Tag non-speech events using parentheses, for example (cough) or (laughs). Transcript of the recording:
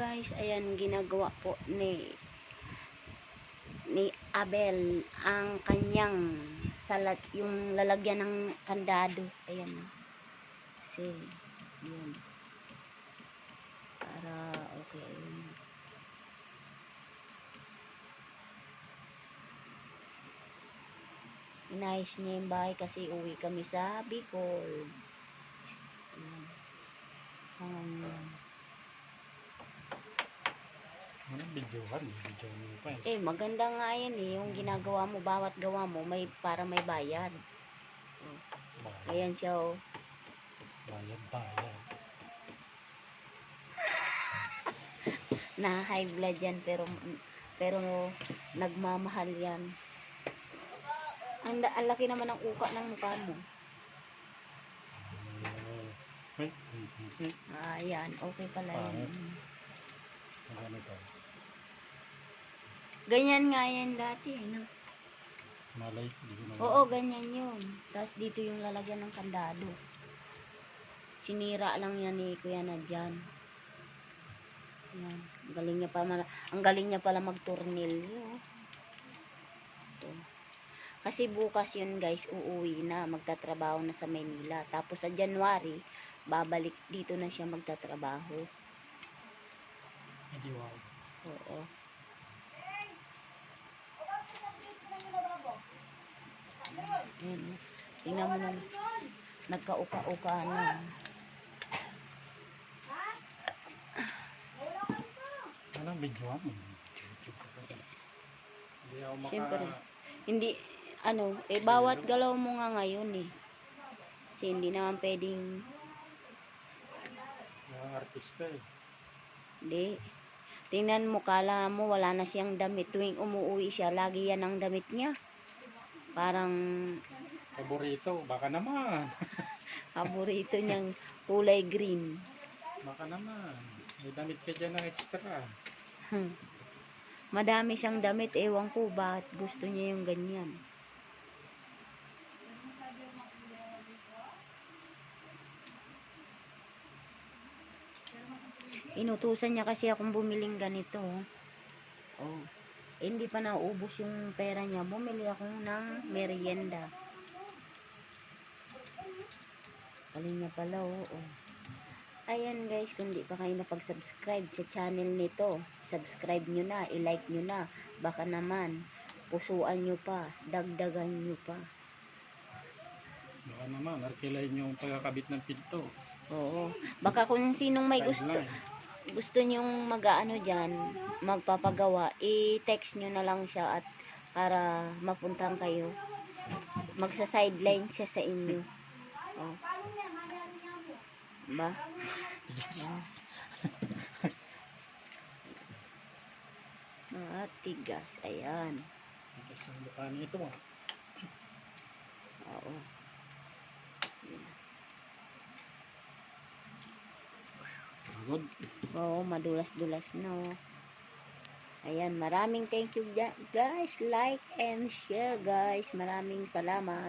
guys, ayan ginagawa po ni ni Abel ang kanyang salat yung lalagyan ng kandado. Ayan. Kasi yun. Para okay. ayun. Inayos niya yung bahay kasi uwi kami sa Bicol. Ayan. Hanggang yun. Ano, videohan eh. Videohan mo pa eh. Eh, maganda nga yan eh. Yung ginagawa mo, bawat gawa mo, may para may bayad. Bayad, Ayan siya oh. bayad, bayad. (laughs) Na high blood yan, pero pero nagmamahal yan. Ang, ang laki naman ng uka ng mukha mo. Ay, ay, ay, Ayan, okay pala yun. Ano to? Ganyan nga yan dati. eh, No? Malay, hindi ko na. Oo, ganyan yun. Tapos dito yung lalagyan ng kandado. Sinira lang yan ni Kuya na dyan. Yan. Ang galing niya pa mala- ang galing niya pala magtornilyo. Ito. Kasi bukas yun guys, uuwi na, magtatrabaho na sa Manila. Tapos sa January, babalik dito na siya magtatrabaho. Hindi wow. Oo. Ayan. oh. Tingnan mo na. Nagkauka-uka na. Anong videohan mo? Hindi ako maka... Siyempre. Hindi, ano, eh, bawat galaw mo nga ngayon eh. Kasi hindi naman pwedeng, Mga artista eh. hindi. Tingnan mo, kala mo, wala na siyang damit. Tuwing umuwi siya, lagi yan ang damit niya. Parang, Paborito, baka naman. (laughs) paborito niyang kulay green. Baka naman. May damit ka dyan ng extra. Hmm. (laughs) Madami siyang damit, ewan ko bakit gusto niya yung ganyan. Inutusan niya kasi akong bumiling ganito. Oh. Hindi pa naubos yung pera niya. Bumili ako ng merienda. Galing niya pala, oo. Ayan guys, kung di pa kayo napag-subscribe sa channel nito, subscribe nyo na, i-like nyo na. Baka naman, pusuan nyo pa, dagdagan nyo pa. Baka naman, arkilayin yung pagkakabit ng pinto. Oo. Baka kung sinong may gusto. Gusto nyong mag-ano dyan, magpapagawa, i-text nyo na lang siya at para mapuntahan kayo. Magsa-sideline siya sa inyo. (laughs) Oh. Ba? Yes. Ah. Mga tigas. Ayan. Tigas ang mukha nito ah. Oo. Good. Oo, madulas-dulas na. oh. Ayan, maraming thank you guys. Like and share guys. Maraming salamat.